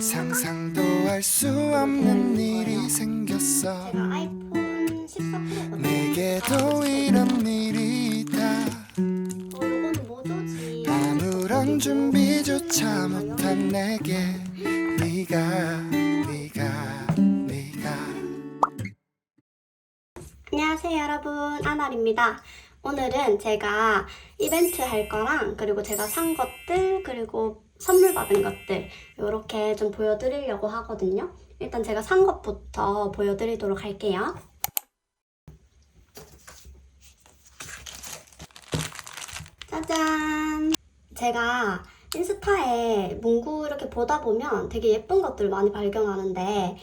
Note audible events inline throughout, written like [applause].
상상도 할 수 없는 일이 생겼어 제가 아이폰 14 프로거든요. 내게도 이런 일이 다 어, 요거는 뭐죠지? 아무런 준비조차 못한 내게 네가 네가 네가 안녕하세요 여러분 아날입니다. 오늘은 제가 이벤트 할 거랑 그리고 제가 산 것들 그리고 선물 받은 것들 이렇게 좀 보여드리려고 하거든요. 일단 제가 산 것부터 보여드리도록 할게요. 짜잔! 제가 인스타에 문구 이렇게 보다 보면 되게 예쁜 것들 많이 발견하는데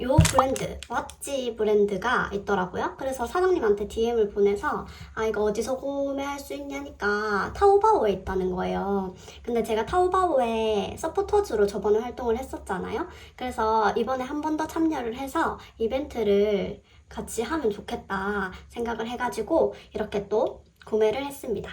요 브랜드, 왓지 브랜드가 있더라고요. 그래서 사장님한테 DM을 보내서 아 이거 어디서 구매할 수 있냐니까 타오바오에 있다는 거예요. 근데 제가 타오바오에 서포터즈로 저번에 활동을 했었잖아요. 그래서 이번에 한 번 더 참여를 해서 이벤트를 같이 하면 좋겠다 생각을 해가지고 이렇게 또 구매를 했습니다.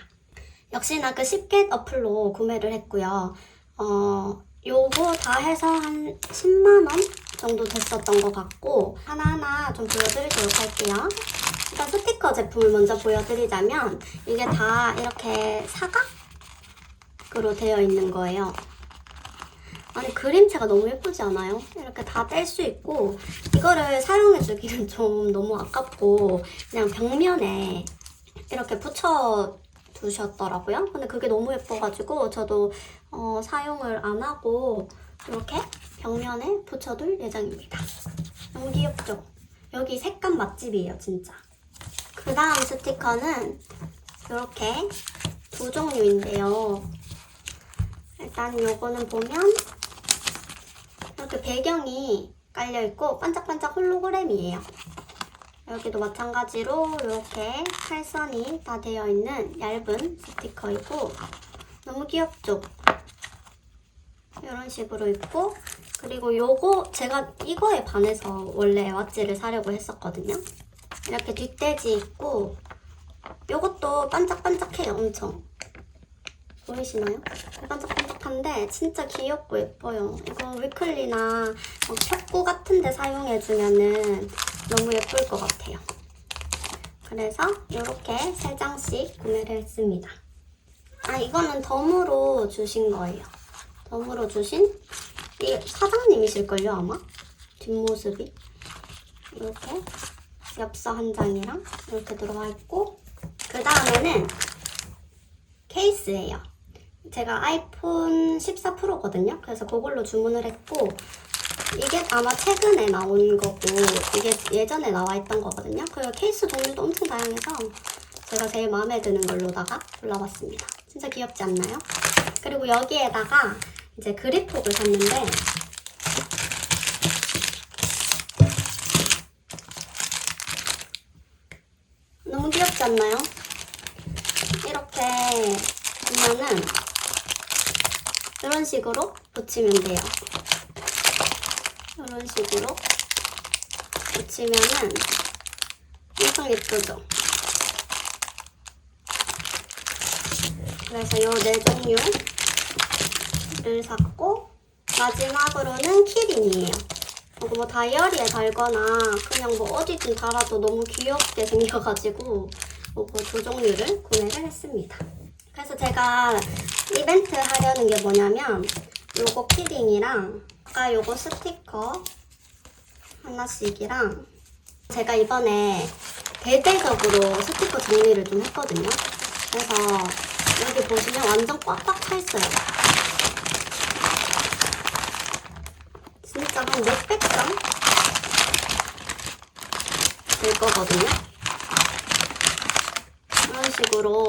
역시나 그 10겟 어플로 구매를 했고요. 어, 요거 다 해서 한 10만원 정도 됐었던 것 같고, 하나하나 좀 보여드리도록 할게요. 일단 스티커 제품을 먼저 보여드리자면, 이게 다 이렇게 사각으로 되어 있는 거예요. 아니, 그림체가 너무 예쁘지 않아요? 이렇게 다 뗄 수 있고, 이거를 사용해주기는 [laughs] 좀 너무 아깝고, 그냥 벽면에 이렇게 붙여 두셨더라고요. 근데 그게 너무 예뻐가지고 저도 어, 사용을 안 하고 이렇게 벽면에 붙여둘 예정입니다. 너무 귀엽죠? 여기 색감 맛집이에요, 진짜. 그 다음 스티커는 이렇게 두 종류인데요. 일단 요거는 보면 이렇게 배경이 깔려있고 반짝반짝 홀로그램이에요. 여기도 마찬가지로 이렇게 팔선이 다 되어 있는 얇은 스티커이고 너무 귀엽죠? 이런 식으로 있고 그리고 요거 제가 이거에 반해서 원래 왓지를 사려고 했었거든요. 이렇게 뒷돼지 있고 요것도 반짝반짝해요 엄청 보이시나요? 반짝반짝한데 진짜 귀엽고 예뻐요. 이거 위클리나 막 펴구 같은 데 사용해주면은 너무 예쁠 것 같아요. 그래서 이렇게 세 장씩 구매를 했습니다. 아 이거는 덤으로 주신 거예요. 덤으로 주신 이 사장님이실걸요 아마 뒷모습이 이렇게 엽서 한 장이랑 이렇게 들어가 있고 그 다음에는 케이스예요. 제가 아이폰 14 프로거든요. 그래서 그걸로 주문을 했고 이게 아마 최근에 나온 거고 이게 예전에 나와 있던 거거든요. 그 케이스 종류도 엄청 다양해서 제가 제일 마음에 드는 걸로다가 골라봤습니다. 진짜 귀엽지 않나요? 그리고 여기에다가 이제 그립톡을 샀는데 너무 귀엽지 않나요? 이렇게 보면은 이런 식으로 붙이면 돼요. 이런 식으로 붙이면은 엄청 예쁘죠? 그래서 이 네 종류 를 샀고 마지막으로는 키링이에요. 이거 뭐 다이어리에 달거나 그냥 뭐 어디든 달아도 너무 귀엽게 [laughs] 생겨가지고 이거 두 종류를 구매를 했습니다. 그래서 제가 이벤트 하려는 게 뭐냐면 요거 키링이랑 아까 요거 스티커 하나씩이랑 제가 이번에 대대적으로 스티커 정리를 좀 했거든요. 그래서 여기 보시면 완전 꽉꽉 차 있어요. 진짜 한 몇백 장? 될 거거든요. 이런 식으로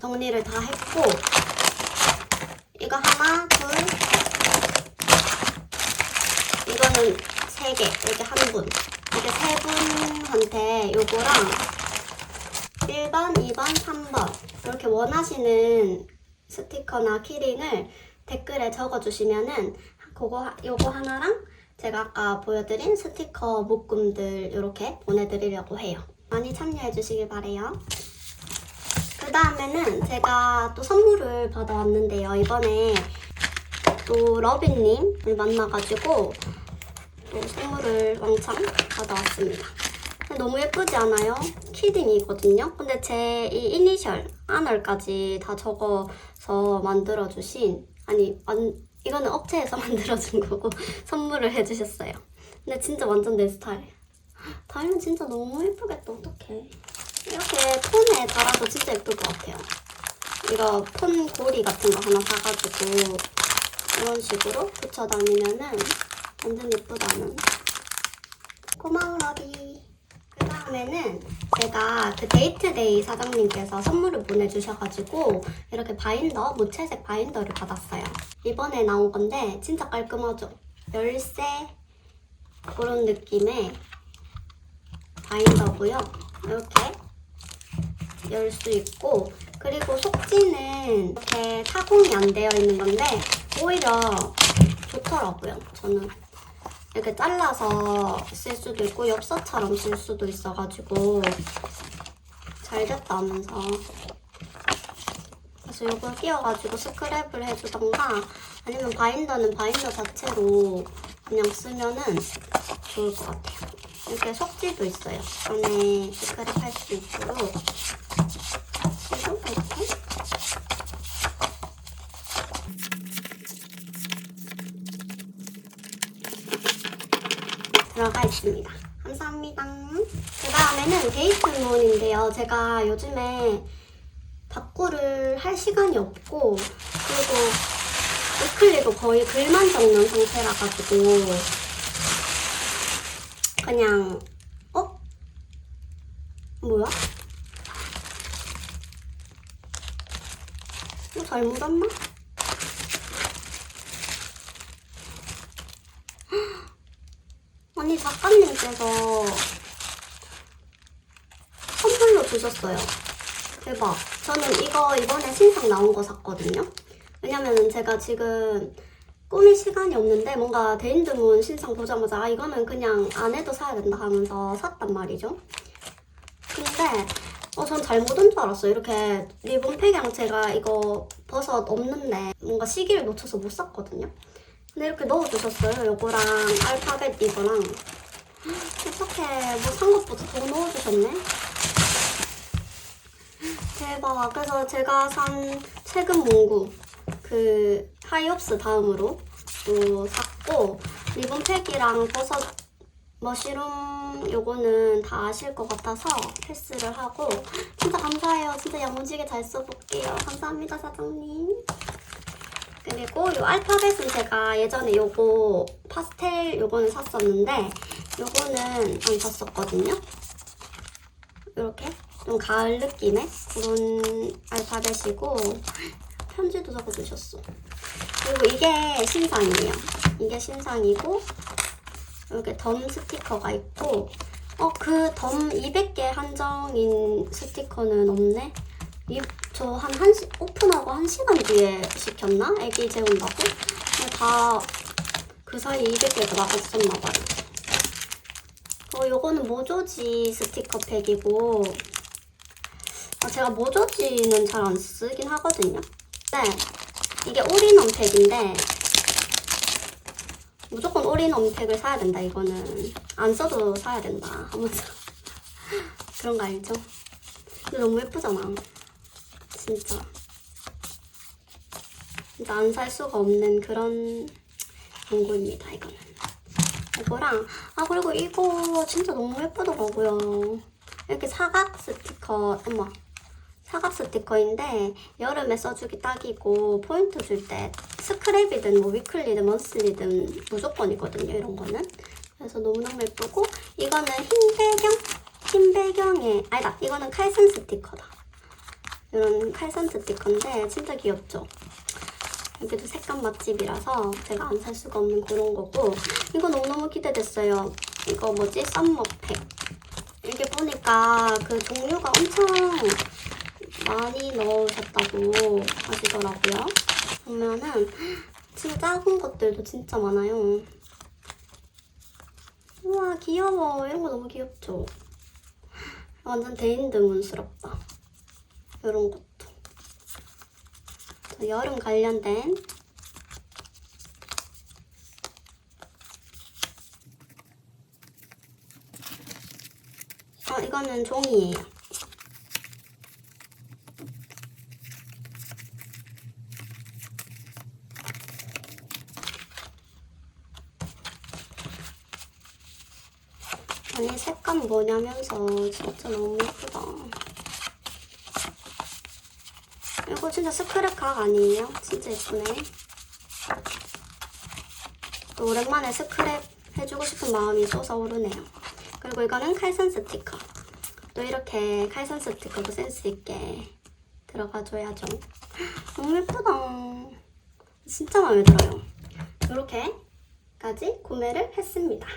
정리를 다 했고 이거 하나, 둘 이거는 세 개, 이게 한 분. 이게 세 분한테 요거랑 1번, 2번, 3번 이렇게 원하시는 스티커나 키링을 댓글에 적어주시면은 그거 하- 요거 하나랑 제가 아까 보여드린 스티커 묶음들 이렇게 보내드리려고 해요. 많이 참여해주시길 바래요. 그 다음에는 제가 또 선물을 받아왔는데요. 이번에 또 러비님을 만나가지고 또 선물을 왕창 받아왔습니다. 너무 예쁘지 않아요? 키딩이거든요. 근데 제 이 이니셜 아널까지 다 적어서 만들어주신 아니 만, 이거는 업체에서 [laughs] 만들어준 거고 선물을 해주셨어요. 근데 진짜 완전 내 스타일. 달면 진짜 너무 예쁘겠다. 어떡해. 이렇게 폰에 달아도 진짜 예쁠 것 같아요. 이거 폰 고리 같은 거 하나 사가지고 이런 식으로 붙여 다니면은 완전 예쁘다는. 고마워 러비. 그 다음에는 제가 그 데이트데이 사장님께서 선물을 보내주셔가지고 이렇게 바인더, 무채색 바인더를 받았어요. 이번에 나온 건데 진짜 깔끔하죠? 열쇠 그런 느낌의 바인더고요. 이렇게 열 수 있고 그리고 속지는 이렇게 타공이 안 되어 있는 건데 오히려 좋더라고요. 저는 이렇게 잘라서 쓸 수도 있고 엽서처럼 쓸 수도 있어가지고 잘 됐다 하면서 그래서 이걸 끼워가지고 스크랩을 해주던가 아니면 바인더는 바인더 자체로 그냥 쓰면은 좋을 것 같아요. 이렇게 속지도 있어요. 안에 스크랩 할 수 있도록 그리고 이렇게 들어가 있습니다. 감사합니다. 그 다음에는 데이트 문인데요. 제가 요즘에 답구를 할 시간이 없고 그리고 위클리도 거의 글만 적는 상태라 가지고 그냥 어? 뭐야? 이거 잘못 왔나? 작가님께서 선물로 주셨어요. 대박. 저는 이거 이번에 신상 나온 거 샀거든요. 왜냐면은 제가 지금 꾸밀 시간이 없는데 뭔가 데인드문 신상 보자마자 아 이거는 그냥 안 해도 사야 된다 하면서 샀단 말이죠. 근데 어, 전 잘못 온 줄 알았어요. 이렇게 리본 팩이랑 제가 이거 버섯 없는데 뭔가 시기를 놓쳐서 못 샀거든요. 근데 이렇게 넣어주셨어요. 요거랑 알파벳 이거랑. 어떡해. 뭐산 것보다 더 넣어주셨네. 대박. 그래서 제가 산 최근 문구 그 하이옵스 다음으로 또 샀고 리본 팩이랑 버섯 머시룸 요거는 다 아실 것 같아서 패스를 하고 진짜 감사해요. 진짜 야무지게 잘 써볼게요. 감사합니다 사장님. 그리고 요 알파벳은 제가 예전에 요거 파스텔 요거는 샀었는데 요거는 안 샀었거든요. 이렇게 좀 가을 느낌의 그런 알파벳이고 편지도 적어주셨어. 그리고 이게 신상이에요. 이게 신상이고 이렇게 덤 스티커가 있고 어 그 덤 200개 한정인 스티커는 없네. 저 한 한 시 오픈하고 한 시간 뒤에 시켰나? 애기 재운다고? 다 그 사이 200개가 나갔었나 봐요. 어 요거는 모조지 스티커 팩이고 아, 제가 모조지는 잘 안 쓰긴 하거든요. 네, 이게 올인원 팩인데 무조건 올인원 팩을 사야 된다. 이거는 안 써도 사야 된다. 하면서 [laughs] 그런 거 알죠? 근데 너무 예쁘잖아. 진짜. 진짜 안 살 수가 없는 그런 문구입니다. 이거는. 이거랑 아 그리고 이거 진짜 너무 예쁘더라고요. 이렇게 사각 스티커 어머 사각 스티커인데 여름에 써주기 딱이고 포인트 줄 때 스크랩이든 뭐 위클리든 먼슬리든 무조건이거든요 이런 거는 그래서 너무너무 예쁘고 이거는 흰 배경 흰 배경에 아니다 이거는 칼선 스티커다 이런 칼선 스티커인데 진짜 귀엽죠 여기도 색감 맛집이라서 제가 안 살 수가 없는 그런 거고 이거 너무너무 기대됐어요 이거 뭐지 썸머팩 이게 보니까 그 종류가 엄청 많이 넣으셨다고 하시더라고요. 보면은 진짜 작은 것들도 진짜 많아요. 우와 귀여워. 이런 거 너무 귀엽죠? 완전 데인드문스럽다. 이런 것도. 여름 관련된. 아 이거는 종이에요. 아니 색감 뭐냐면서 진짜 너무 예쁘다. 이거 진짜 스크랩 각 아니에요? 진짜 예쁘네. 또 오랜만에 스크랩 해주고 싶은 마음이 솟아오르네요. 그리고 이거는 칼선 스티커. 또 이렇게 칼선 스티커도 센스 있게 들어가줘야죠. 너무 예쁘다. 진짜 마음에 들어요. 이렇게까지 구매를 했습니다.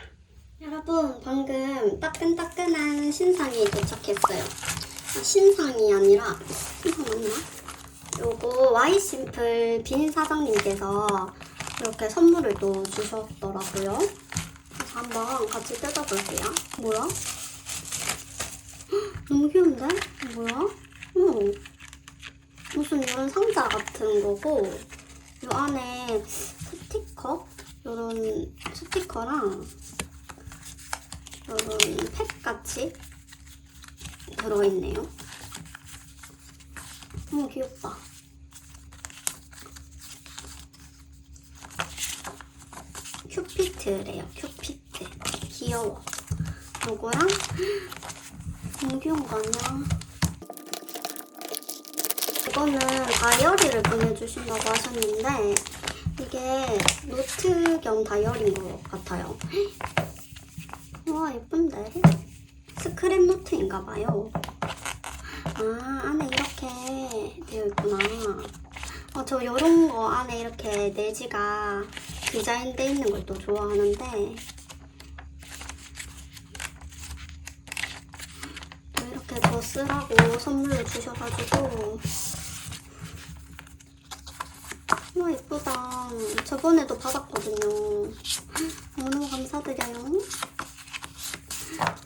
여러분 방금 따끈따끈한 신상이 도착했어요. 아, 신상이 아니라 신상 맞나? 요거 와이심플 빈 사장님께서 이렇게 선물을 또 주셨더라고요. 그래서 한번 같이 뜯어볼게요. 뭐야? 헉, 너무 귀여운데? 뭐야? 어머. 무슨 이런 상자 같은 거고 요 안에 스티커? 요런 스티커랑 요런 팩 같이 들어있네요. 너무 귀엽다. 큐피트래요. 큐피트. 귀여워. 요거랑 너무 귀여운 거 아니야? 이거는 다이어리를 보내주신다고 하셨는데 이게 노트 겸 다이어리인 것 같아요. 와 예쁜데? 스크랩 노트인가 봐요. 아 안에 이렇게 되어 있구나. 어, 저 요런 거 안에 이렇게 내지가 디자인 돼 있는 걸또 좋아하는데 또 이렇게 더 쓰라고 선물로 주셔가지고 와 예쁘다. 저번에도 받았거든요. 너무 감사드려요.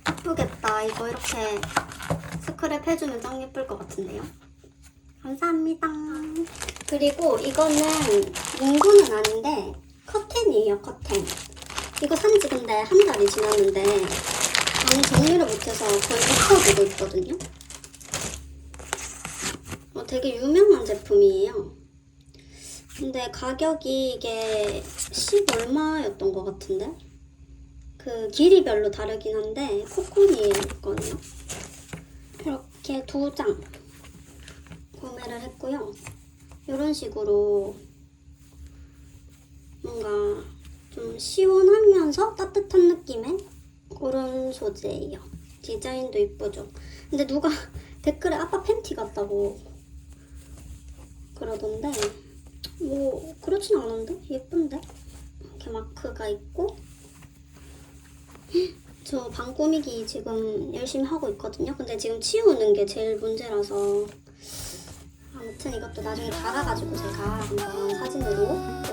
예쁘겠다. 이거 이렇게 스크랩 해주면 짱 예쁠 것 같은데요. 감사합니다. 그리고 이거는 문구는 아닌데 커튼이에요, 커튼. 이거 산 지 근데 한 달이 지났는데 아무 정리를 못해서 거의 묵혀두고 있거든요. 어, 되게 유명한 제품이에요. 근데 가격이 이게 10 얼마였던 것 같은데? 그 길이별로 다르긴 한데 코코니 거네요. 이렇게 두 장 구매를 했고요. 이런 식으로 뭔가 좀 시원하면서 따뜻한 느낌의 그런 소재예요. 디자인도 이쁘죠. 근데 누가 [laughs] 댓글에 아빠 팬티 같다고 그러던데 뭐 그렇진 않은데 예쁜데 이렇게 마크가 있고 [laughs] 저 방 꾸미기 지금 열심히 하고 있거든요. 근데 지금 치우는 게 제일 문제라서 아무튼 이것도 나중에 달아가지고 제가 한번 사진으로